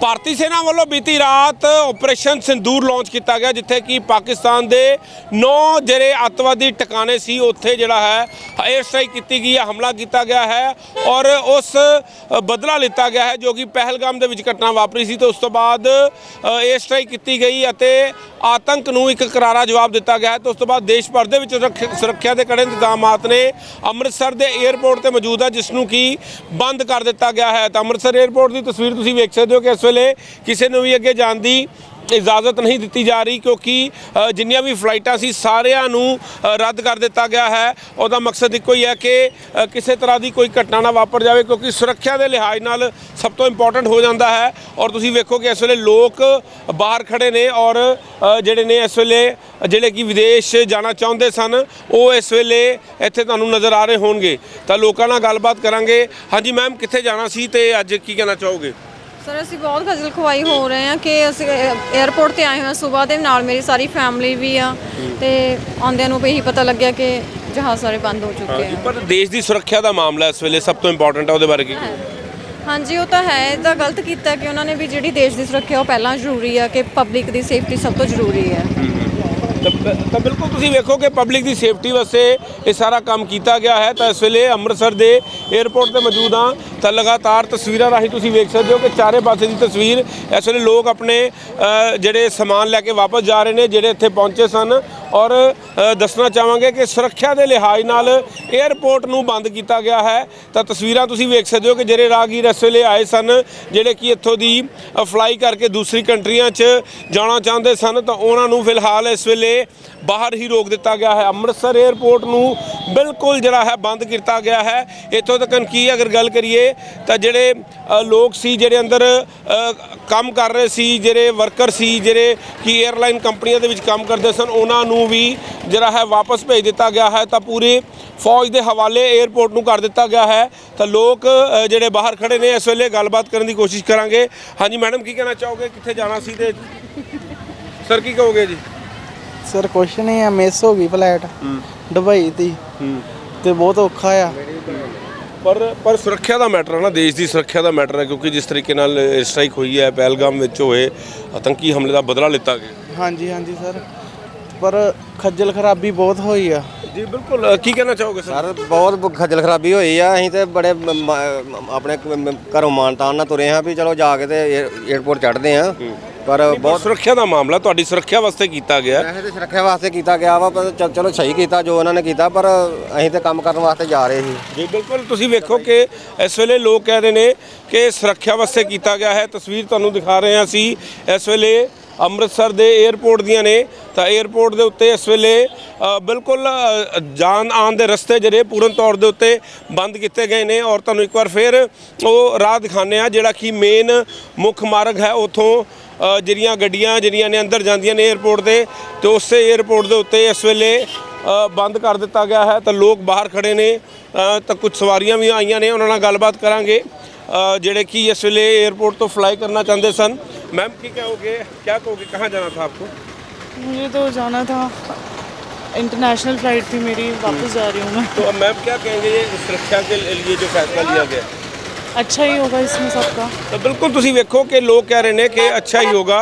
ਭਾਰਤੀ ਸੈਨਾ ਵੱਲੋਂ ਬੀਤੀ ਰਾਤ ਆਪਰੇਸ਼ਨ ਸਿੰਦੂਰ ਲਾਂਚ ਕੀਤਾ ਗਿਆ, ਜਿੱਥੇ ਕਿ ਪਾਕਿਸਤਾਨ ਦੇ 9 ਜਿਹੜੇ ਅੱਤਵਾਦੀ ਟਿਕਾਣੇ ਸੀ, ਉੱਥੇ ਜਿਹੜਾ ਹੈ 에ਅਰ ਸਟ੍ਰਾਈਕ ਕੀਤੀ ਗਈ ਹੈ, ਹਮਲਾ ਕੀਤਾ ਗਿਆ ਹੈ ਔਰ ਉਸ ਬਦਲਾ ਲਿੱਤਾ ਗਿਆ ਹੈ ਜੋ ਕਿ ਪਹਿਲਗਾਮ ਦੇ ਵਿੱਚ ਘਟਨਾ ਵਾਪਰੀ ਸੀ ਤੇ ਉਸ ਤੋਂ ਬਾਅਦ 에ਅਰ ਸਟ੍ਰਾਈਕ ਕੀਤੀ ਗਈ ਅਤੇ ਆਤੰਕ ਨੂੰ ਇੱਕ ਕਰਾਰਾ ਜਵਾਬ ਦਿੱਤਾ ਗਿਆ ਹੈ। ਤੇ ਉਸ ਤੋਂ ਬਾਅਦ ਦੇਸ਼ ਭਰ ਦੇ ਵਿੱਚ ਸੁਰੱਖ- ਸੁਰੱਖਿਆ ਦੇ ਕੜੇ ਇੰਤਜ਼ਾਮਾਤ ਨੇ। ਅੰਮ੍ਰਿਤਸਰ ਦੇ 에ਅਰਪੋਰਟ ਤੇ ਮੌਜੂਦ ਹੈ, ਜਿਸ ਨੂੰ ਕਿ ਬੰਦ ਕਰ ਦਿੱਤਾ ਗਿਆ ਹੈ। ਤਾਂ ਅੰਮ੍ਰਿਤਸਰ 에ਅਰਪੋਰਟ ਦੀ ਤਸਵੀਰ ਤੁਸੀਂ ਵੇਖ ਸਕਦੇ ਹੋ ਕਿ ਇਸ ਵੇਲੇ ਕਿਸੇ ਨੂੰ ਵੀ ਅੱਗੇ ਜਾਣ ਦੀ ਇਜਾਜ਼ਤ ਨਹੀਂ ਦਿੱਤੀ ਜਾ ਰਹੀ ਕਿਉਂਕਿ ਜਿੰਨੀਆਂ ਵੀ ਫਲਾਈਟਾਂ ਸੀ ਸਾਰਿਆਂ ਨੂੰ ਰੱਦ ਕਰ ਦਿੱਤਾ ਗਿਆ ਹੈ। ਉਹਦਾ ਮਕਸਦ ਇੱਕੋ ਹੀ ਹੈ ਕਿ ਕਿਸੇ ਤਰ੍ਹਾਂ ਦੀ ਕੋਈ ਘਟਨਾ ਨਾ ਵਾਪਰ ਜਾਵੇ ਕਿਉਂਕਿ ਸੁਰੱਖਿਆ ਦੇ ਲਿਹਾਜ਼ ਨਾਲ ਸਭ ਤੋਂ ਇੰਪੋਰਟੈਂਟ ਹੋ ਜਾਂਦਾ ਹੈ। ਔਰ ਤੁਸੀਂ ਵੇਖੋ ਕਿ ਇਸ ਵੇਲੇ ਲੋਕ ਬਾਹਰ ਖੜੇ ਨੇ ਔਰ ਜਿਹੜੇ ਨੇ ਇਸ ਵੇਲੇ, ਜਿਹੜੇ ਕਿ ਵਿਦੇਸ਼ ਜਾਣਾ ਚਾਹੁੰਦੇ ਸਨ, ਉਹ ਇਸ ਵੇਲੇ ਇੱਥੇ ਤੁਹਾਨੂੰ ਨਜ਼ਰ ਆ ਰਹੇ ਹੋਣਗੇ। ਤਾਂ ਲੋਕਾਂ ਨਾਲ ਗੱਲਬਾਤ ਕਰਾਂਗੇ। ਹਾਂਜੀ ਮੈਮ ਕਿੱਥੇ ਜਾਣਾ ਸੀ ਤੇ ਅੱਜ ਕੀ ਕਹਿਣਾ ਚਾਹੋਗੇ? ਸਰ ਅਸੀਂ ਬਹੁਤ ਖੱਜਲ ਖਵਾਈ ਹੋ ਰਹੇ ਹਾਂ ਕਿ ਅਸੀਂ 에ਅਰਪੋਰਟ ਤੇ ਆਏ ਹਾਂ ਸਵੇਰ ਦੇ ਨਾਲ ਮੇਰੀ ਸਾਰੀ ਫੈਮਿਲੀ ਵੀ ਆ ਤੇ ਆਉਂਦਿਆਂ ਨੂੰ ਵੀ ਇਹੀ ਪਤਾ ਲੱਗਿਆ ਕਿ ਜਹਾਜ਼ ਸਾਰੇ ਬੰਦ ਹੋ ਚੁੱਕੇ ਆ। ਪਰ ਦੇਸ਼ ਦੀ ਸੁਰੱਖਿਆ ਦਾ ਮਾਮਲਾ ਇਸ ਵੇਲੇ ਸਭ ਤੋਂ ਇੰਪੋਰਟੈਂਟ ਹੈ ਉਹਦੇ ਬਾਰੇ ਕੀ ਹਾਂਜੀ ਉਹ ਤਾਂ ਹੈ ਇਹ ਤਾਂ ਗਲਤ ਕੀਤਾ ਕਿ ਉਹਨਾਂ ਨੇ ਵੀ ਜਿਹੜੀ ਦੇਸ਼ ਦੀ ਸੁਰੱਖਿਆ ਉਹ ਪਹਿਲਾਂ ਜ਼ਰੂਰੀ ਆ ਕਿ ਪਬਲਿਕ ਦੀ ਸੇਫਟੀ ਸਭ ਤੋਂ ਜ਼ਰੂਰੀ ਹੈ। ਤਾਂ ਬਿਲਕੁਲ ਤੁਸੀਂ ਵੇਖੋ ਕਿ ਪਬਲਿਕ ਦੀ ਸੇਫਟੀ ਵਾਸਤੇ ਇਹ ਸਾਰਾ ਕੰਮ ਕੀਤਾ ਗਿਆ ਹੈ। ਤਾਂ ਇਸ ਵੇਲੇ ਅੰਮ੍ਰਿਤਸਰ ਦੇ 에ਅਰਪੋਰਟ ਤੇ ਮੌਜੂਦ ਹਾਂ। ਤਾਂ ਲਗਾਤਾਰ ਤਸਵੀਰਾਂ ਰਾਹੀਂ ਤੁਸੀਂ ਵੇਖ ਸਕਦੇ ਹੋ ਕਿ ਚਾਰੇ ਪਾਸੇ ਦੀ ਤਸਵੀਰ ਇਸ ਵੇਲੇ ਲੋਕ ਆਪਣੇ ਜਿਹੜੇ ਸਮਾਨ ਲੈ ਕੇ ਵਾਪਸ ਜਾ ਰਹੇ ਨੇ, ਜਿਹੜੇ ਇੱਥੇ ਪਹੁੰਚੇ ਸਨ। ਔਰ ਦੱਸਣਾ ਚਾਹਾਂਗੇ ਕਿ ਸੁਰੱਖਿਆ ਦੇ ਲਿਹਾਜ਼ ਨਾਲ 에ਅਰਪੋਰਟ ਨੂੰ ਬੰਦ ਕੀਤਾ ਗਿਆ ਹੈ। ਤਾਂ ਤਸਵੀਰਾਂ ਤੁਸੀਂ ਵੇਖ ਸਕਦੇ ਹੋ ਕਿ ਜਿਹੜੇ ਰਾਹਗੀਰ ਇਸ ਵੇਲੇ ਆਏ ਸਨ, ਜਿਹੜੇ ਕਿ ਇੱਥੋਂ ਦੀ ਫਲਾਈ ਕਰਕੇ ਦੂਸਰੀ ਕੰਟਰੀਆਂ 'ਚ ਜਾਣਾ ਚਾਹੁੰਦੇ ਸਨ, ਤਾਂ ਉਹਨਾਂ ਨੂੰ ਫਿਲਹਾਲ ਇਸ ਵੇਲੇ ਬਾਹਰ ਹੀ ਰੋਕ ਦਿੱਤਾ ਗਿਆ ਹੈ। ਅੰਮ੍ਰਿਤਸਰ 에ਅਰਪੋਰਟ ਨੂੰ ਬਿਲਕੁਲ ਜਿਹੜਾ ਹੈ ਬੰਦ ਕੀਤਾ ਗਿਆ ਹੈ। ਇੱਥੋਂ ਤੱਕ ਕੀ ਅਗਰ ਗੱਲ ਕਰੀਏ ਤਾਂ ਜਿਹੜੇ ਲੋਕ ਸੀ, ਜਿਹੜੇ ਅੰਦਰ ਕੰਮ ਕਰ ਰਹੇ ਸੀ ਜਿਹੜੇ ਵਰਕਰ ਸੀ ਜਿਹੜੇ ਕਿ 에ਅਰਲਾਈਨ ਕੰਪਨੀਆਂ ਦੇ ਵਿੱਚ ਕੰਮ ਕਰਦੇ ਸਨ ਉਹਨਾਂ ਨੂੰ ਵੀ ਜਿਹੜਾ ਹੈ ਵਾਪਸ ਭੇਜ ਦਿੱਤਾ ਗਿਆ ਹੈ। ਤਾਂ ਪੂਰੇ ਫੌਜ ਦੇ ਹਵਾਲੇ 에ਅਰਪੋਰਟ ਨੂੰ ਕਰ ਦਿੱਤਾ ਗਿਆ ਹੈ। ਤਾਂ ਲੋਕ ਜਿਹੜੇ ਬਾਹਰ ਖੜੇ ਨੇ ਇਸ ਵੇਲੇ ਗੱਲਬਾਤ ਕਰਨ ਦੀ ਕੋਸ਼ਿਸ਼ ਕਰਾਂਗੇ। ਹਾਂਜੀ ਮੈਡਮ ਕੀ ਕਹਿਣਾ ਚਾਹੋਗੇ? ਕਿੱਥੇ ਜਾਣਾ ਸੀ ਤੇ ਸਰ ਕੀ ਕਹੋਗੇ ਜੀ? ਸਰ ਕੁਛ ਨਹੀਂ ਆ ਮਿਸ ਹੋ ਗਈ ਫਲਾਈਟ ਦੁਬਈ ਦੀ ਤੇ ਬਹੁਤ ਔਖਾ ਆ। ਪਰ ਪਰ ਸੁਰੱਖਿਆ ਦਾ ਮੈਟਰ ਹੈ ਨਾ, ਦੇਸ਼ ਦੀ ਸੁਰੱਖਿਆ ਦਾ ਮੈਟਰ ਹੈ ਕਿਉਂਕਿ ਜਿਸ ਤਰੀਕੇ ਨਾਲ ਸਟ੍ਰਾਈਕ ਹੋਈ ਹੈ, ਪਹਿਲਗਾਮ ਵਿੱਚ ਹੋਏ ਆਤੰਕੀ ਹਮਲੇ ਦਾ ਬਦਲਾ ਲਿੱਤਾ ਗਿਆ। ਹਾਂਜੀ ਹਾਂਜੀ, ਸਰ। ਪਰ ਖੱਜਲ ਖਰਾਬੀ ਬਹੁਤ ਹੋਈ ਆ। ਜੀ ਬਿਲਕੁਲ। ਕੀ ਕਹਿਣਾ ਚਾਹੋਗੇ ਸਰ? ਸਰ ਬਹੁਤ ਖੱਜਲ ਖਰਾਬੀ ਹੋਈ ਆ। ਅਸੀਂ ਤੇ ਬੜੇ ਮ- ਮ- ਆਪਣੇ ਕ- ਘਰੋਂ ਮਾਨਤਾਨ ਨਾਲ ਤੁਰੇ ਹਾਂ ਵੀ ਚਲੋ ਜਾ ਕੇ ਤੇ 에ਅਰਪੋਰਟ ਚੜ੍ਹਦੇ ਆ ਪਰ ਬਹੁਤ ਬਹੁਤ ਸੁਰੱਖਿਆ ਦਾ ਮਾਮਲਾ ਤੁਹਾਡੀ ਸੁਰੱਖਿਆ ਵਾਸਤੇ ਕੀਤਾ ਗਿਆ। ਵੈਸੇ ਤੇ ਸੁਰੱਖਿਆ ਵਾਸਤੇ ਕੀਤਾ ਗਿਆ ਵਾ ਪਰ ਚ- ਚਲੋ ਸਹੀ ਕੀਤਾ ਜੋ ਉਹਨਾਂ ਨੇ ਕੀਤਾ ਪਰ ਅਸੀਂ ਤੇ ਕੰਮ ਕਰਨ ਵਾਸਤੇ ਜਾ ਰਹੇ ਸੀ। ਜੀ ਬਿਲਕੁਲ। ਤੁਸੀਂ ਵੇਖੋ ਕਿ ਇਸ ਵੇਲੇ ਲੋਕ ਕਹਿ ਰਹੇ ਨੇ ਕਿ ਸੁਰੱਖਿਆ ਵਾਸਤੇ ਕੀਤਾ ਗਿਆ ਹੈ। ਤਸਵੀਰ ਤੁਹਾਨੂੰ ਦਿਖਾ ਰਹੇ ਹਾਂ ਅਸੀਂ। ਇਸ ਵੇਲੇ ਅੰਮ੍ਰਿਤਸਰ ਦੇ 에어ਪੋਰਟ ਦੀਆਂ ਨੇ। ਤਾਂ 에어ਪੋਰਟ ਦੇ ਉੱਤੇ ਇਸ ਵੇਲੇ ਬਿਲਕੁਲ ਜਾਨ ਆਉਣ ਦੇ ਰਸਤੇ ਜਿਹੜੇ ਪੂਰਨ ਤੌਰ ਦੇ ਉੱਤੇ ਬੰਦ ਕੀਤੇ ਗਏ ਨੇ। ਔਰ ਤੁਹਾਨੂੰ ਇੱਕ ਵਾਰ ਫੇਰ ਉਹ ਰਾਹ ਦਿਖਾਣੇ ਆ ਜਿਹੜਾ ਕਿ ਮੇਨ ਮੁੱਖ ਮਾਰਗ ਹੈ ਉਥੋਂ ਜਿਹੜੀਆਂ ਗੱਡੀਆਂ ਜਿਹੜੀਆਂ ਨੇ ਅੰਦਰ ਜਾਂਦੀਆਂ ਨੇ 에어ਪੋਰਟ ਦੇ ਤੇ ਉਸੇ 에어ਪੋਰਟ ਦੇ ਉੱਤੇ ਇਸ ਵੇਲੇ ਬੰਦ ਕਰ ਦਿੱਤਾ ਗਿਆ ਹੈ। ਤਾਂ ਲੋਕ ਬਾਹਰ ਖੜੇ ਨੇ। ਤਾਂ ਕੁਝ ਸਵਾਰੀਆਂ ਵੀ ਆਈਆਂ ਨੇ, ਉਹਨਾਂ ਨਾਲ ਗੱਲਬਾਤ ਕਰਾਂਗੇ। ਜਿਹੜੇ ਕਿ ਇਸ ਵੇਲੇ 에어ਪੋਰਟ ਤੋਂ ਫਲਾਈ ਕਰਨਾ ਚਾਹੁੰਦੇ ਸਨ। ਮੈਮ ਕੀ ਕਹੋਗੇ? क्या ਕਹੋਗੇ? ਕਹਾਂ ਜਾਣਾ ਥਾ आपको मुझे तो जाना था। इंटरनेशनल फ्लाइट थी मेरी वापस जा रही हूँ मैं। तो अब मैम क्या कहेंगे ਸੁਰੱਖਿਆ के लिए जो फैसला लिया गया? ਅੱਛਾ ਹੀ ਹੋਗਾ ਇਸ ਨੂੰ ਸਭ ਦਾ ਬਿਲਕੁਲ ਤੁਸੀਂ ਵੇਖੋ ਕਿ ਲੋਕ ਕਹਿ ਰਹੇ ਨੇ ਕਿ ਅੱਛਾ ਹੀ ਹੋਗਾ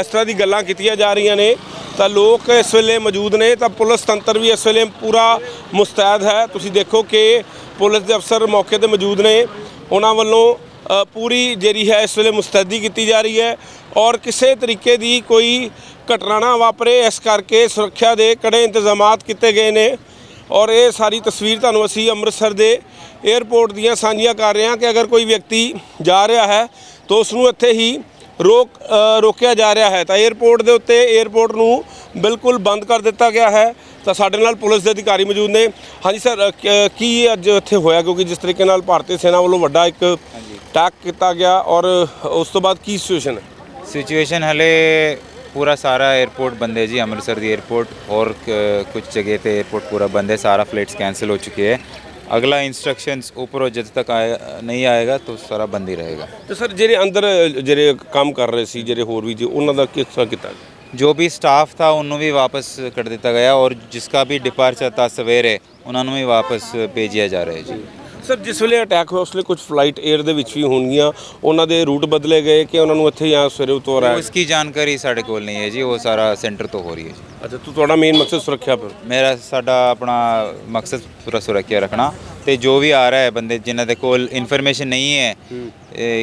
ਇਸ ਤਰ੍ਹਾਂ ਦੀ ਗੱਲਾਂ ਕੀਤੀਆਂ ਜਾ ਰਹੀਆਂ ਨੇ ਤਾਂ ਲੋਕ ਇਸ ਵੇਲੇ ਮੌਜੂਦ ਨੇ ਤਾਂ ਪੁਲਿਸ ਤੰਤਰ ਵੀ ਇਸ ਵੇਲੇ ਪੂਰਾ ਮੁਸਤੈਦ ਹੈ ਤੁਸੀਂ ਦੇਖੋ ਕਿ ਪੁਲਿਸ ਦੇ ਅਫਸਰ ਮੌਕੇ ਤੇ ਮੌਜੂਦ ਨੇ ਉਹਨਾਂ ਵੱਲੋਂ ਪੂਰੀ ਜਿਹੜੀ ਹੈ ਇਸ ਵੇਲੇ ਮੁਸਤੈਦੀ ਕੀਤੀ ਜਾ ਰਹੀ ਹੈ ਔਰ ਕਿਸੇ ਤਰੀਕੇ ਦੀ ਕੋਈ ਘਟਨਾ ਨਾ ਵਾਪਰੇ, ਇਸ ਕਰਕੇ ਸੁਰੱਖਿਆ ਦੇ ਕੜੇ ਇੰਤਜ਼ਾਮਾਤ ਕੀਤੇ ਗਏ ਨੇ ਔਰ ਇਹ ਸਾਰੀ ਤਸਵੀਰ ਤੁਹਾਨੂੰ ਅਸੀਂ ਅੰਮ੍ਰਿਤਸਰ ਦੇ 에어ਪੋਰਟ ਦੀਆਂ ਸਾਂਝੀਆਂ ਕਰ ਰਹੇ ਹਾਂ ਕਿ ਅਗਰ ਕੋਈ ਵਿਅਕਤੀ ਜਾ ਰਿਹਾ ਹੈ ਤਾਂ ਉਸ ਨੂੰ ਇੱਥੇ ਹੀ ਰੋਕ ਰੋਕਿਆ ਜਾ ਰਿਹਾ ਹੈ। ਤਾਂ 에어ਪੋਰਟ ਦੇ ਉੱਤੇ 에어ਪੋਰਟ ਨੂੰ ਬਿਲਕੁਲ ਬੰਦ ਕਰ ਦਿੱਤਾ ਗਿਆ ਹੈ ਤਾਂ ਸਾਡੇ ਨਾਲ ਪੁਲਿਸ ਦੇ ਅਧਿਕਾਰੀ ਮੌਜੂਦ ਨੇ। ਹਾਂਜੀ ਸਰ ਕ- ਕੀ ਅੱਜ ਇੱਥੇ ਹੋਇਆ? ਕਿਉਂਕਿ ਜਿਸ ਤਰੀਕੇ ਨਾਲ ਭਾਰਤੀ ਸੈਨਾ ਵੱਲੋਂ ਵੱਡਾ ਇੱਕ ਅਟੈਕ ਕੀਤਾ ਗਿਆ ਔਰ ਉਸ ਤੋਂ ਬਾਅਦ ਕੀ ਸਿਚੁਏਸ਼ਨ ਹੈ? ਸਿਚੁਏਸ਼ਨ ਹਲੇ ਪੂਰਾ ਸਾਰਾ 에ਅਰਪੋਰਟ ਬੰਦ ਹੈ ਜੀ ਅੰਮ੍ਰਿਤਸਰ ਦੀ 에ਅਰਪੋਰਟ ਔਰ ਕੁਝ ਜਗ੍ਹਾ ਤੇ 에ਅਰਪੋਰਟ ਪੂਰਾ ਬੰਦ ਹੈ। ਸਾਰਾ ਫਲਾਈਟਸ ਕੈਨਸਲ ਹੋ ਚੁੱਕੇ ਹੈ। ਅਗਲਾ ਇਨਸਟਰਕਸ਼ਨਸ ਉੱਪਰੋਂ ਜਦ ਤੱਕ ਆਏ ਨਹੀਂ ਆਏਗਾ ਤਾਂ ਸਾਰਾ ਬੰਦ ਹੀ ਰਹੇਗਾ। ਤੇ ਸਰ ਜਿਹੜੇ ਅੰਦਰ ਅ, ਜਿਹੜੇ ਕੰਮ ਕਰ ਰਹੇ ਸੀ ਜਿਹੜੇ ਹੋਰ ਵੀ ਜੀ ਉਹਨਾਂ ਦਾ ਕਿਸ ਕੀਤਾ? जो भी स्टाफ था उन्होंने भी वापस कर दिया गया और जिसका भी डिपार्चर था सवेरे उन्होंने भी वापस भेजिया जा रहा है जी ਸਰ ਜਿਸ ਵੇਲੇ ਅਟੈਕ ਹੋਇਆ ਉਸ ਵੇਲੇ ਕੁਝ ਫਲਾਈਟ 에ਅਰ ਦੇ ਵਿੱਚ ਵੀ ਹੋਣਗੀਆਂ। ਉਹਨਾਂ ਦੇ ਰੂਟ ਬਦਲੇ ਗਏ ਕਿ ਉਹਨਾਂ ਨੂੰ ਇੱਥੇ ਜਾਂ ਸਵੇਰੇ ਉਤੋਂ ਉਹ ਆਇਆ इसकी जानकारी ਸਾਡੇ ਕੋਲ ਨਹੀਂ ਹੈ ਜੀ ਉਹ ਸਾਰਾ ਸੈਂਟਰ ਤੋਂ ਹੋ ਰਹੀ ਹੈ ਜੀ। ਅੱਛਾ ਤੂੰ ਤੁਹਾਡਾ ਮੇਨ ਮਕਸਦ ਸੁਰੱਖਿਆ ਪਰ ਮੇਰਾ ਸਾਡਾ ਆਪਣਾ ਮਕਸਦ ਪੂਰਾ ਸੁਰੱਖਿਆ ਰੱਖਣਾ। ਤੇ ਜੋ ਵੀ ਆ ਰਿਹਾ ਹੈ ਬੰਦੇ ਜਿਨ੍ਹਾਂ ਦੇ ਕੋਲ ਇਨਫੋਰਮੇਸ਼ਨ ਨਹੀਂ ਹੈ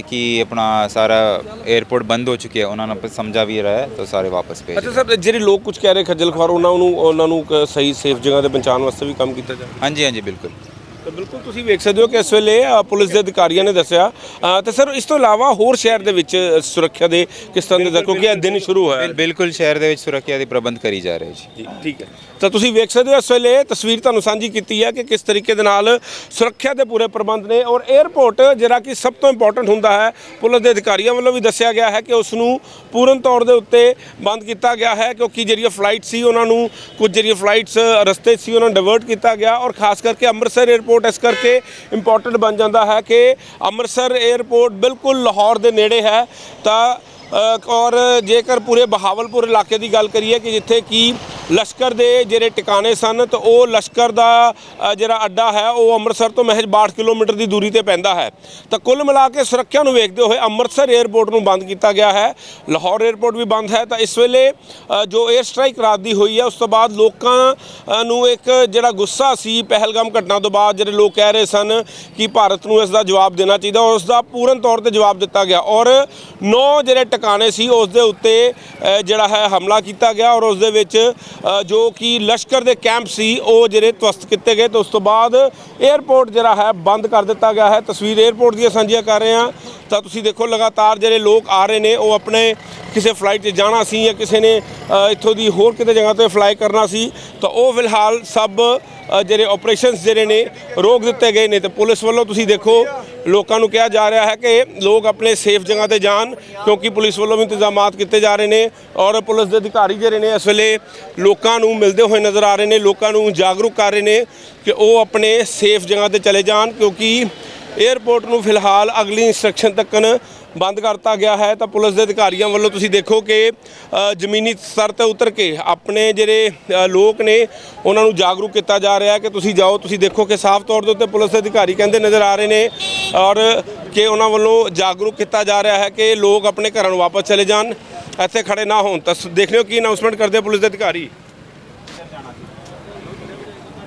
ਕਿ ਆਪਣਾ ਸਾਰਾ 에ਅਰਪੋਰਟ ਬੰਦ ਹੋ ਚੁੱਕਿਆ ਉਹਨਾਂ ਨੂੰ ਸਮਝਾ ਵੀ ਰਿਹਾ ਹੈ ਤਾਂ ਸਾਰੇ ਵਾਪਸ ਭੇਜ ਅੱਛਾ ਸਰ ਜਿਹੜੇ ਲੋਕ ਕੁਝ ਕਹਿ ਰਹੇ ਖੱਜਲ ਖੁਆਰ ਉਹਨਾਂ ਨੂੰ ਉਹਨਾਂ ਨੂੰ ਸਹੀ ਸੇਫ ਜਗ੍ਹਾ ਤੇ ਪਹੁੰਚਾਉਣ ਵਾਸਤੇ ਵੀ ਕੰਮ ਕੀਤਾ ਜਾ ਹਾਂਜੀ ਹਾਂਜੀ ਬਿਲਕੁਲ। ਤਾਂ ਬਿਲਕੁਲ ਤੁਸੀਂ ਵੇਖ ਸਕਦੇ ਹੋ ਕਿ ਇਸ ਵੇਲੇ ਅ, ਪੁਲਿਸ ਦੇ ਅਧਿਕਾਰੀਆਂ ਨੇ ਦੱਸਿਆ ਅ, ਤੇ ਸਰ ਇਸ ਤੋਂ ਇਲਾਵਾ ਹੋਰ ਸ਼ਹਿਰ ਦੇ ਵਿੱਚ ਅ, ਸੁਰੱਖਿਆ ਦੇ ਕਿਸ ਤਰ੍ਹਾਂ ਦੇ ਕਿਉਂਕਿ ਇਹ ਦਿਨ ਸ਼ੁਰੂ ਹੋਇਆ ਹੈ। ਬਿਲ- ਬਿਲਕੁਲ ਸ਼ਹਿਰ ਦੇ ਵਿੱਚ ਸੁਰੱਖਿਆ ਦੀ ਪ੍ਰਬੰਧ ਕਰੀ ਜਾ ਰਹੇ ਜੀ। ਜੀ ਠੀਕ ਹੈ। ਤਾਂ ਤੁਸੀਂ ਵੇਖ ਸਕਦੇ ਹੋ ਇਸ ਵੇਲੇ ਤਸਵੀਰ ਤੁਹਾਨੂੰ ਸਾਂਝੀ ਕੀਤੀ ਹੈ ਕਿ ਕਿਸ ਤਰੀਕੇ ਦੇ ਨਾਲ ਸੁਰੱਖਿਆ ਦੇ ਪੂਰੇ ਪ੍ਰਬੰਧ ਨੇ ਔਰ 에ਅਰਪੋਰਟ ਜਿਹੜਾ ਕਿ ਸਭ ਤੋਂ ਇੰਪੋਰਟੈਂਟ ਹੁੰਦਾ ਹੈ ਪੁਲਿਸ ਦੇ ਅਧਿਕਾਰੀਆਂ ਵੱਲੋਂ ਵੀ ਦੱਸਿਆ ਗਿਆ ਹੈ ਕਿ ਉਸ ਨੂੰ ਪੂਰਨ ਤੌਰ ਦੇ ਉੱਤੇ ਬੰਦ ਕੀਤਾ ਗਿਆ ਹੈ ਕਿਉਂਕਿ ਜਿਹੜੀਆਂ ਫਲਾਈਟ ਸੀ ਉਹਨਾਂ ਨੂੰ ਕੁਝ ਜਿਹੜੀਆਂ ਫਲਾਈਟਸ ਰਸਤੇ 'ਚ ਸੀ ਉਹਨਾਂ ਨੂੰ ਡਿਵਰਟ ਕੀਤਾ ਗਿਆ ਔਰ ਖਾਸ ਕਰਕੇ ਅੰਮ੍ਰਿਤਸਰ 에ਅਰਪੋਰਟ ਇਸ ਕਰਕੇ ਇੰਪੋਰਟੈਂਟ ਬਣ ਜਾਂਦਾ ਹੈ ਕਿ ਅੰਮ੍ਰਿਤਸਰ 에ਅਰਪੋਰਟ ਬਿਲਕੁਲ ਲਾਹੌਰ ਦੇ ਨੇੜੇ ਹੈ। ਤਾਂ ਔਰ ਜੇਕਰ ਪੂਰੇ ਬਹਾਵਲਪੁਰ ਇਲਾਕੇ ਦੀ ਗੱਲ ਕਰੀਏ ਕਿ ਜਿੱਥੇ ਕੀ ਲਸ਼ਕਰ ਦੇ ਜਿਹੜੇ ਟਿਕਾਣੇ ਸਨ ਤਾਂ ਉਹ ਲਸ਼ਕਰ ਦਾ ਜਿਹੜਾ ਅੱਡਾ ਹੈ, ਉਹ ਅੰਮ੍ਰਿਤਸਰ ਤੋਂ ਮਹਿਜ 62 ਕਿਲੋਮੀਟਰ ਦੀ ਦੂਰੀ ਤੇ ਪੈਂਦਾ ਹੈ। ਤਾਂ ਕੁੱਲ ਮਿਲਾ ਕੇ ਸੁਰੱਖਿਆ ਨੂੰ ਵੇਖਦੇ ਹੋਏ ਅੰਮ੍ਰਿਤਸਰ 에ਅਰਪੋਰਟ ਨੂੰ ਬੰਦ ਕੀਤਾ ਗਿਆ ਹੈ। ਲਾਹੌਰ 에ਅਰਪੋਰਟ ਵੀ ਬੰਦ ਹੈ। ਤਾਂ ਇਸ ਵੇਲੇ ਜੋ 에ਅਰ ਸਟ੍ਰਾਈਕ ਰਾਤ ਦੀ ਹੋਈ ਹੈ, ਉਸ ਤੋਂ ਬਾਅਦ ਲੋਕਾਂ ਨੂੰ ਇੱਕ ਜਿਹੜਾ ਗੁੱਸਾ ਸੀ ਪਹਿਲਗਾਮ ਘਟਨਾ ਤੋਂ ਬਾਅਦ, ਜਿਹੜੇ ਲੋਕ ਕਹਿ ਰਹੇ ਸਨ ਕਿ ਭਾਰਤ ਨੂੰ ਇਸ ਦਾ ਜਵਾਬ ਦੇਣਾ ਚਾਹੀਦਾ, ਉਸ ਦਾ ਪੂਰਨ ਤੌਰ ਤੇ ਜਵਾਬ ਦਿੱਤਾ ਗਿਆ। ਔਰ ਨੌ ਜਿਹੜੇ ਟਿਕਾਣੇ ਸੀ, ਉਸ ਦੇ ਉੱਤੇ ਜਿਹੜਾ ਹੈ, ਹਮਲਾ ਕੀਤਾ ਗਿਆ ਔਰ ਉਸ ਦੇ ਵਿੱਚ ਜੋ ਕਿ ਲਸ਼ਕਰ ਦੇ ਕੈਂਪ ਸੀ, ਉਹ ਜਿਹੜੇ ਤਵਸਤ ਕੀਤੇ ਗਏ ਤੇ ਉਸ ਤੋਂ ਬਾਅਦ 에ਅਰਪੋਰਟ ਜਿਹੜਾ ਹੈ, ਬੰਦ ਕਰ ਦਿੱਤਾ ਗਿਆ ਹੈ। ਤਸਵੀਰ 에ਅਰਪੋਰਟ ਦੀਆਂ ਸਾਂਝੀਆਂ ਕਰ ਰਹੇ ਹਾਂ। ਤਾਂ ਤੁਸੀਂ ਦੇਖੋ, ਲਗਾਤਾਰ ਜਿਹੜੇ ਲੋਕ ਆ ਰਹੇ ਨੇ, ਉਹ ਆਪਣੇ ਕਿਸੇ ਫਲਾਈਟ 'ਤੇ ਜਾਣਾ ਸੀ ਜਾਂ ਕਿਸੇ ਨੇ ਇੱਥੋਂ ਦੀ ਹੋਰ ਕਿਤੇ ਜਗ੍ਹਾ ਤੇ ਫਲਾਈ ਕਰਨਾ ਸੀ, ਤਾਂ ਉਹ ਫਿਲਹਾਲ ਸਭ ਜਿਹੜੇ ਆਪਰੇਸ਼ਨਸ ਜਿਹੜੇ ਨੇ, ਰੋਕ ਦਿੱਤੇ ਗਏ ਨੇ। ਤੇ ਪੁਲਿਸ ਵੱਲੋਂ ਤੁਸੀਂ ਦੇਖੋ ਲੋਕਾਂ ਨੂੰ ਕਿਹਾ ਜਾ ਰਿਹਾ ਹੈ ਕਿ ਲੋਕ ਆਪਣੇ ਸੇਫ ਜਗ੍ਹਾ ਤੇ ਜਾਣ, ਕਿਉਂਕਿ ਪੁਲਿਸ ਵੱਲੋਂ ਵੀ ਇੰਤਜ਼ਾਮਾਤ ਕੀਤੇ ਜਾ ਰਹੇ ਨੇ ਔਰ ਪੁਲਿਸ ਦੇ ਅਧਿਕਾਰੀ ਜਿਹੜੇ ਨੇ ਇਸ ਵੇਲੇ ਲੋਕਾਂ ਨੂੰ ਮਿਲਦੇ ਹੋਏ ਨਜ਼ਰ ਆ ਰਹੇ ਨੇ, ਲੋਕਾਂ ਨੂੰ ਜਾਗਰੂਕ ਕਰ ਰਹੇ ਨੇ ਕਿ ਉਹ ਆਪਣੇ ਸੇਫ ਜਗ੍ਹਾ ਤੇ ਚਲੇ ਜਾਣ, ਕਿਉਂਕਿ ਏਅਰਪੋਰਟ ਨੂੰ ਫਿਲਹਾਲ ਅਗਲੀ ਇਨਸਟਰਕਸ਼ਨ ਤੱਕਨ ਬੰਦ ਕਰਤਾ ਗਿਆ ਹੈ। ਤਾਂ ਪੁਲਿਸ ਦੇ ਅਧਿਕਾਰੀਆਂ ਵੱਲੋਂ ਤੁਸੀਂ ਦੇਖੋ ਕਿ ਜ਼ਮੀਨੀ ਸਤਰ ਤੇ ਉਤਰ ਕੇ ਆਪਣੇ ਜਿਹੜੇ ਲੋਕ ਨੇ, ਉਹਨਾਂ ਨੂੰ ਜਾਗਰੂਕ ਕੀਤਾ ਜਾ ਰਿਹਾ ਹੈ ਕਿ ਤੁਸੀਂ ਜਾਓ, ਤੁਸੀਂ ਦੇਖੋ ਕਿ ਸਾਫ਼ ਤੌਰ ਦੇ ਉੱਤੇ ਪੁਲਿਸ ਦੇ ਅਧਿਕਾਰੀ ਕਹਿੰਦੇ ਨਜ਼ਰ ਆ ਰਹੇ ਨੇ ਔਰ ਕਿ ਉਹਨਾਂ ਵੱਲੋਂ ਜਾਗਰੂਕ ਕੀਤਾ ਜਾ ਰਿਹਾ ਹੈ ਕਿ ਲੋਕ ਆਪਣੇ ਘਰਾਂ ਨੂੰ ਵਾਪਸ ਚਲੇ ਜਾਣ, ਇੱਥੇ ਖੜੇ ਨਾ ਹੋਣ। ਤਾਂ ਦੇਖ ਲਿਓ ਕੀ ਅਨਾਉਂਸਮੈਂਟ ਕਰਦੇ ਪੁਲਿਸ ਦੇ ਅਧਿਕਾਰੀ?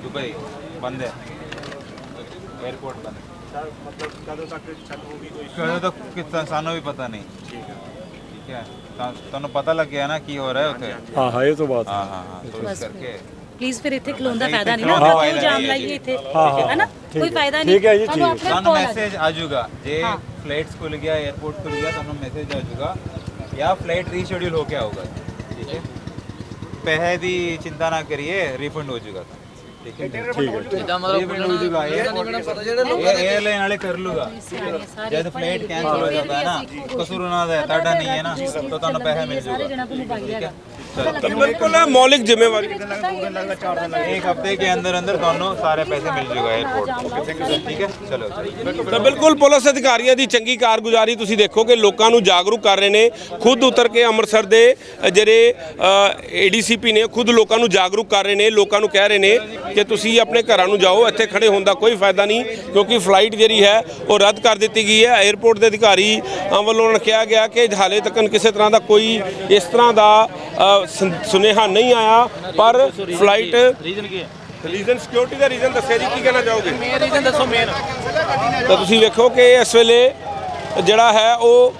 ਦੁਬਈ, ਬੰਦ ਹੈ। 에어ਪੋਰਟ ਬੰਦ ਕਦੋਂ ਤੱਕ ਸਾਨੂੰ ਸਾਨੂੰ ਵੀ ਪਤਾ ਨਹੀਂ। ਠੀਕ ਹੈ। ਠੀਕ ਹੈ। ਤੁਹਾਨੂੰ ਪਤਾ ਲੱਗਿਆ ਨਾ ਕੀ ਹੋ ਰਿਹਾ ਉੱਥੇ? ਹਾਂ ਹਾਂ ਇਹ ਤੋਂ ਬਾਅਦ। ਹਾਂ ਹਾਂ ਹਾਂ ਕਰਕੇ। ਪਲੀਜ਼ ਫਿਰ ਇੱਥੇ ਖਲੋਣ ਦਾ ਫਾਇਦਾ ਨਹੀਂ ਨਾ ਆਪਾਂ ਜਾਮ ਲਾਈਏ ਇੱਥੇ। ਹੈਨਾ? ਕੋਈ ਫਾਇਦਾ ਨਹੀਂ। ਠੀਕ ਹੈ ਜੀ, ਠੀਕ। ਆਪਣੇ ਤੁਹਾਨੂੰ ਮੈਸੇਜ ਆ। ਜਾਊਗਾ। ਜੇ ਫਲਾਈਟਸ ਖੁੱਲ ਗਿਆ 에어ਪੋਰਟ ਖੁੱਲ ਗਿਆ ਤੁਹਾਨੂੰ ਮੈਸੇਜ ਆ ਜਾਊਗਾ। ਜਾਂ ਫਲਾਈਟ ਰੀਸ਼ੈਡਿਊਲ ਹੋ ਕੇ ਆਊਗਾ। ਠੀਕ ਹੈ। ਪੈਸੇ ਦੀ ਚਿੰਤਾ ਨਾ ਕਰੀਏ ਰੀਫੰਡ ਹੋ ਜਾਊਗਾ ਜਿੱਦਾਂ ਮਤਲਬ ਹੋ ਜਾਊਗਾ ਇਹ 에ਅਰਲਾਈਨ ਵਾਲੇ ਕਰ ਲੂਗਾ। ਜਦ ਫਲਾਈਟ ਕੈਂਸਲ ਹੋ ਜਾਂਦਾ ਹੈ ਨਾ ਕਸੂਰ ਉਹਨਾਂ ਦਾ ਹੈ, ਤੁਹਾਡਾ ਨਹੀਂ ਹੈ ਨਾ ਤਾਂ ਤੁਹਾਨੂੰ ਪੈਸੇ ਮਿਲ ਸਾਰੇ ਜਾਊਗਾ ਜਣਾ ਨੂੰ ਪਾਈ ਹੈਗਾ। बिल्कुल है मौलिक ਤਾਂ। ਬਿਲਕੁਲ ਪੁਲਿਸ ਅਧਿਕਾਰੀਆਂ ਦੀ ਚੰਗੀ ਕਾਰਗੁਜ਼ਾਰੀ ਤੁਸੀਂ ਦੇਖੋ ਕਿ ਲੋਕਾਂ ਨੂੰ ਜਾਗਰੂਕ ਕਰ ਰਹੇ ਨੇ। ਖੁਦ ਉਤਰ ਕੇ ਅੰਮ੍ਰਿਤਸਰ ਦੇ ਜਿਹੜੇ ਏਡੀਸੀਪੀ ਨੇ ਖੁਦ ਲੋਕਾਂ ਨੂੰ ਜਾਗਰੂਕ ਕਰ ਰਹੇ ਨੇ ਲੋਕਾਂ ਨੂੰ ਕਹਿ ਰਹੇ ਨੇ ਕਿ ਤੁਸੀਂ ਆਪਣੇ ਘਰਾਂ ਨੂੰ ਜਾਓ ਇੱਥੇ ਖੜੇ ਹੋਣ ਦਾ ਕੋਈ ਫਾਇਦਾ ਨਹੀਂ ਕਿਉਂਕਿ ਫਲਾਈਟ ਜਿਹੜੀ ਹੈ ਉਹ ਰੱਦ ਕਰ ਦਿੱਤੀ ਗਈ ਹੈ। 에어ਪੋਰਟ ਦੇ ਅਧਿਕਾਰੀ ਵੱਲੋਂ ਕਿਹਾ ਗਿਆ ਕਿ ਹਾਲੇ ਤੱਕ ਕਿਸੇ ਤਰ੍ਹਾਂ ਦਾ ਕੋਈ ਇਸ ਤਰ੍ਹਾਂ ਦਾ ਸੁਨੇਹਾ ਨਹੀਂ ਆਇਆ ਪਰ ਫਲਾਈਟ ਰੀਜ਼ਨ ਕੀ ਹੈ? ਰੀਜ਼ਨ ਸਿਕਿਉਰਿਟੀ ਦਾ ਰੀਜ਼ਨ ਦੱਸਿਆ ਜੀ ਕੀ ਕਹਿਣਾ ਚਾਹੋਗੇ? ਮੇਨ ਰੀਜ਼ਨ ਦੱਸੋ ਮੇਨ ਤਾਂ ਤੁਸੀਂ ਵੇਖੋ ਕਿ ਇਸ ਵੇਲੇ ਜਿਹੜਾ ਹੈ ਉਹ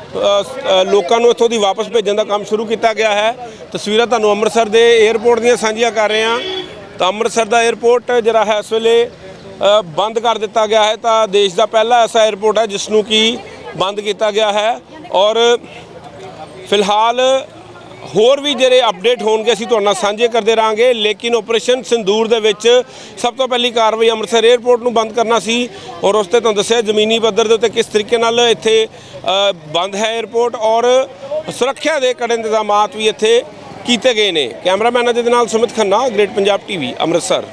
ਲੋਕਾਂ ਨੂੰ ਇੱਥੋਂ ਦੀ ਵਾਪਸ ਭੇਜਣ ਦਾ ਕੰਮ ਸ਼ੁਰੂ ਕੀਤਾ ਗਿਆ ਹੈ। ਤਸਵੀਰਾਂ ਤੁਹਾਨੂੰ ਅੰਮ੍ਰਿਤਸਰ ਦੇ 에ਅਰਪੋਰਟ ਦੀਆਂ ਸਾਂਝੀਆਂ ਕਰ ਰਹੇ ਹਾਂ। ਤਾਂ ਅੰਮ੍ਰਿਤਸਰ ਦਾ 에ਅਰਪੋਰਟ ਜਿਹੜਾ ਹੈ ਇਸ ਵੇਲੇ ਬੰਦ ਕਰ ਦਿੱਤਾ ਗਿਆ ਹੈ। ਤਾਂ ਦੇਸ਼ ਦਾ ਪਹਿਲਾ ਐਸਾ 에ਅਰਪੋਰਟ ਹੈ ਜਿਸ ਨੂੰ ਕੀ ਬੰਦ ਕੀਤਾ ਗਿਆ ਹੈ। ਔਰ ਫਿਲਹਾਲ ਹੋਰ ਵੀ ਜਿਹੜੇ ਅਪਡੇਟ ਹੋਣਗੇ, ਅਸੀਂ ਤੁਹਾਡੇ ਨਾਲ ਸਾਂਝੇ ਕਰਦੇ ਰਾਂਗੇ ਲੇਕਿਨ ਆਪਰੇਸ਼ਨ ਸਿੰਦੂਰ ਦੇ ਵਿੱਚ ਸਭ ਤੋਂ ਪਹਿਲੀ ਕਾਰਵਾਈ ਅੰਮ੍ਰਿਤਸਰ 에ਅਰਪੋਰਟ ਨੂੰ ਬੰਦ ਕਰਨਾ ਸੀ ਔਰ ਉਸ ਤੇ ਤੁਹਾਨੂੰ ਦੱਸਿਆ ਜ਼ਮੀਨੀ ਪੱਧਰ ਦੇ ਉੱਤੇ ਕਿਸ ਤਰੀਕੇ ਨਾਲ ਇੱਥੇ ਬੰਦ ਹੈ 에ਅਰਪੋਰਟ ਔਰ ਸੁਰੱਖਿਆ ਦੇ ਕੜੇ ਇੰਤਜ਼ਾਮਾਤ ਵੀ ਇੱਥੇ ਕੀਤੇ ਗਏ ਨੇ। ਕੈਮਰਾਮੈਨ ਅਜੇ ਦੇ ਨਾਲ ਸੁਮਿਤ ਖੰਨਾ ਗ੍ਰੇਟ ਪੰਜਾਬ ਟੀਵੀ ਅੰਮ੍ਰਿਤਸਰ।